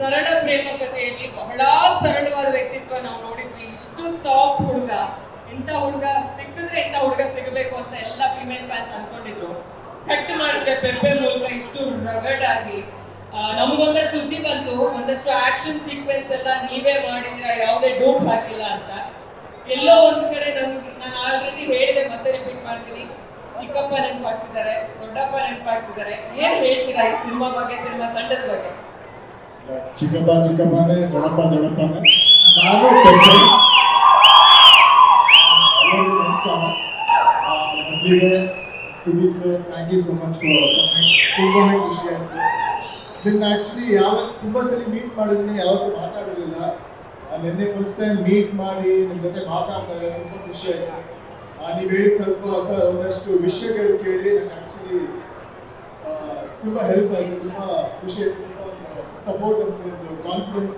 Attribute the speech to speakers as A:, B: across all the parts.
A: ಸರಳ ಪ್ರೇಮ ಕಥೆಯಲ್ಲಿ ಬಹಳ ಸರಳವಾದ ವ್ಯಕ್ತಿತ್ವ ನಾವು ನೋಡಿದ್ವಿ. ಇಷ್ಟು ಸಾಫ್ಟ್ ಹುಡುಗ, ಇಂಥ ಹುಡುಗ ಸಿಕ್ಕಿದ್ರೆ ಇಂಥ ಹುಡುಗ ಸಿಗಬೇಕು ಅಂತ ಎಲ್ಲ ಫಿಮೇಲ್ ಫ್ಯಾನ್ಸ್ ಅನ್ಕೊಂಡಿದ್ರು. ಕಟ್ ಮಾಡಿದ್ರೆ ಪೆಪ್ಪೆ ಮೂಲಕ ಇಷ್ಟು ರಗಡ್ ಆಗಿ ನಮಗೊಂದಷ್ಟು ಸುದ್ದಿ ಬಂತು, ಒಂದಷ್ಟು ಆಕ್ಷನ್ ಸೀಕ್ವೆನ್ಸ್ ಎಲ್ಲ ನೀವೇ ಮಾಡಿದ್ರ ಯಾವುದೇ ಡೋಟ್ ಹಾಕಿಲ್ಲ ಅಂತ. ಎಲ್ಲೋ ಒಂದ್ ಕಡೆ ನಮ್ಗೆ, ನಾನು ಆಲ್ರೆಡಿ ಹೇಳಿದೆ, ಮತ್ತೆ ರಿಪೀಟ್ ಮಾಡ್ತೀನಿ. ಚಿಕ್ಕಪ್ಪ ನೆನಪಾಗ್ತಿದ್ದಾರೆ, ದೊಡ್ಡಪ್ಪ ನೆನಪಾಗ್ತಿದ್ದಾರೆ. ಏನ್ ಹೇಳ್ತೀರಾ ಈ ಸಿನಿಮಾ ಬಗ್ಗೆ, ಸಿನಿಮಾ ತಂಡದ ಬಗ್ಗೆ?
B: ಚಿಕ್ಕಪ್ಪ ಚಿಕ್ಕಪ್ಪನೇ ದೊಡ್ಡಪ್ಪ ದೊಡ್ಡಪ್ಪನೇ ನಾನು ನಮಸ್ಕಾರ. ಮೊದಲಿಗೆ Sudeep sir thank you so much for ತುಂಬಾನೇ ಖುಷಿ ಆಯ್ತು. ನಿನ್ನ ಆಕ್ಚುಲಿ ಯಾವ, ತುಂಬ ಸಲ ಮೀಟ್ ಮಾಡಿದ್ನಿ, ಯಾವತ್ತೂ ಮಾತಾಡಿರಲಿಲ್ಲ ನಿನ್ನೆ ಫಸ್ಟ್ ಟೈಮ್ ಮೀಟ್ ಮಾಡಿ ನಿಮ್ಮ ಜೊತೆ ಮಾತಾಡ್ತಾರೆ ತುಂಬಾ ಖುಷಿ ಆಯ್ತು. ನೀವು ಹೇಳಿದ ಸ್ವಲ್ಪ ಹೊಸ ಒಂದಷ್ಟು ವಿಷಯಗಳು ಕೇಳಿ ನಂಗೆ ಆಕ್ಚುಲಿ ತುಂಬಾ ಹೆಲ್ಪ್ ಆಯಿತು, ತುಂಬಾ ಖುಷಿ ಆಯ್ತು, ತುಂಬಾ ಸಪೋರ್ಟ್ ಅನ್ಸಿತ್ತು confidence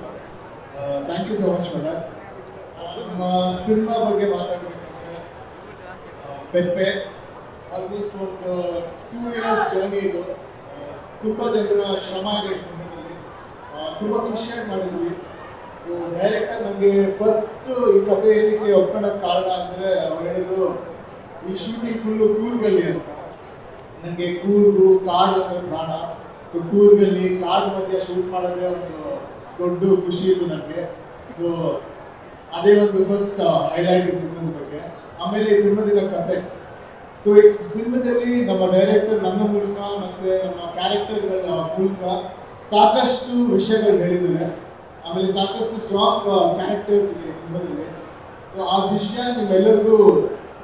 B: thank you so much madam ನಮ್ಮ ಸಿನಿಮಾ ಬಗ್ಗೆ ಮಾತಾಡಬೇಕಂದ್ರೆ ಪೆಪ್ಪೆ ಆಲ್ಮೋಸ್ಟ್ ಒಂದು ಟೂ ಇಯರ್ಸ್ ಜರ್ನಿ ಇದು. ತುಂಬ ತುಂಬಾ ಜನರ ಶ್ರಮ ಇದೆ ಈ ಸಿನಿಮಾದಲ್ಲಿ. ತುಂಬ ತುಂಬಾ ಖುಷಿಯಾಗಿ ಮಾಡಿದ್ವಿ. ಸೊ ಡೈರೆಕ್ಟರ್ ನಮಗೆ ಫಸ್ಟ್ ಈ ಕಥೆ ಏನಕ್ಕೆ ಒಪ್ಕೊಳ್ಳೋಕೆ ಕಾರಣ ಅಂದ್ರೆ ಅವ್ರು ಹೇಳಿದ್ರು, ಈ ಶೂಟಿಂಗ್ ಫುಲ್ಲು ಕೂರ್ಗಲ್ಲಿ ಅಂತ. ನನಗೆ ಕೂರ್ಗು, ಕಾಡು ಅಂದ್ರೆ ಪ್ರಾಣ. ಸೊ ಕೂರ್ಗಲ್ಲಿ ಕಾಡು ಮಧ್ಯೆ ಶೂಟ್ ಮಾಡೋದೇ ಒಂದು ದೊಡ್ಡ ಖುಷಿ ಇತ್ತು ನನಗೆ. ಸೊ ಅದೇ ಒಂದು ಫಸ್ಟ್ ಹೈಲೈಟ್ ಈ ಸಿನಿಮಾದ ಬಗ್ಗೆ. ಆಮೇಲೆ ಈ ಸಿನಿಮಾದಿನ ಕಥೆ ಸೊ ಈ ಸಿನಿಮಾದಲ್ಲಿ ನಮ್ಮ ಡೈರೆಕ್ಟರ್ ನನ್ನ ಮೂಲಕ ಮತ್ತೆ ನಮ್ಮ ಕ್ಯಾರೆಕ್ಟರ್ಗಳ ಮೂಲಕ ಸಾಕಷ್ಟು ವಿಷಯಗಳು ಹೇಳಿದ್ದಾರೆ. ಆಮೇಲೆ ಸಾಕಷ್ಟು ಸ್ಟ್ರಾಂಗ್ ಕ್ಯಾರೆಕ್ಟರ್ಸ್ ಇದೆ ಈ ಸಿನಿಮಾದಲ್ಲಿ. ಸೊ ಆ ವಿಷಯ ನಿಮ್ಮೆಲ್ಲರಿಗೂ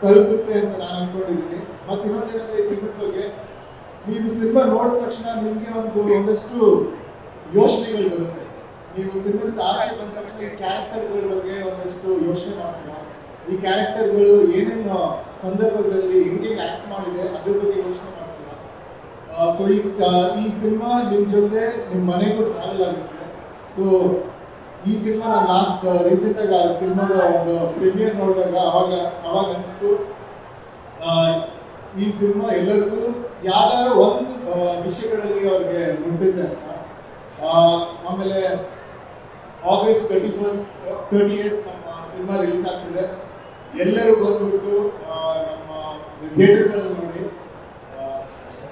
B: ತಲುಪುತ್ತೆ ಅಂತ ನಾನು ಅನ್ಕೊಂಡಿದ್ದೀನಿ. ಮತ್ತೆ ಇನ್ನೊಂದೇನಂದ್ರೆ ಈ ಸಿನಿಮಾದ ಬಗ್ಗೆ ನೀವು ಸಿನಿಮಾ ನೋಡಿದ ತಕ್ಷಣ ನಿಮಗೆ ಒಂದು ಒಂದಷ್ಟು ಯೋಚನೆಗಳು ಬರುತ್ತೆ. ನೀವು ಸಿನಿಮಾದಿಂದ ಆಚೆ ಬಂದ ತಕ್ಷಣ ಈ ಕ್ಯಾರೆಕ್ಟರ್ಗಳ ಬಗ್ಗೆ ಒಂದಷ್ಟು ಯೋಚನೆ ಮಾಡ್ತೀರಾ? ಈ ಕ್ಯಾರೆಕ್ಟರ್ಗಳು ಏನೇನು ಸಂದರ್ಭದಲ್ಲಿ ಹೆಂಗೆ ಆಕ್ಟ್ ಮಾಡಿದೆ, ಅದ್ರ ಬಗ್ಗೆ ಯೋಚನೆ ಮಾಡ್ತೀರಾ? ಸೊ ಈ ಈ ಸಿನಿಮಾ ನಿಮ್ಮ ಜೊತೆ ನಿಮ್ಮ ಮನೆಗೂ ಟ್ರಾವೆಲ್ ಆಗುತ್ತೆ. ಸೊ ಈ ಸಿನಿಮಾ ನಾನು ಲಾಸ್ಟ್ ರೀಸೆಂಟ್ ಆಗಿ ಆ ಸಿನಿಮಾದ ಒಂದು ಪ್ರೀಮಿಯರ್ ನೋಡಿದಾಗ ಅವಾಗ ಅವಾಗ ಅನಿಸ್ತು. ಈ ಸಿನಿಮಾ ಎಲ್ಲರಿಗೂ ಯಾವ್ದಾದ್ರು ಒಂದು ವಿಷಯಗಳಲ್ಲಿ ಅವ್ರಿಗೆ ಮುಟ್ಟಿದ್ದೆ ಅಂತ. ಆಮೇಲೆ August thirty first thirty eight ನಮ್ಮ ಸಿನಿಮಾ ರಿಲೀಸ್ ಆಗ್ತಿದೆ. ಎಲ್ಲರೂ ಬಂದ್ಬಿಟ್ಟು ನಮ್ಮ ಥಿಯೇಟರ್ಗಳಲ್ಲಿ ನೋಡಿ. ಅಷ್ಟೇ.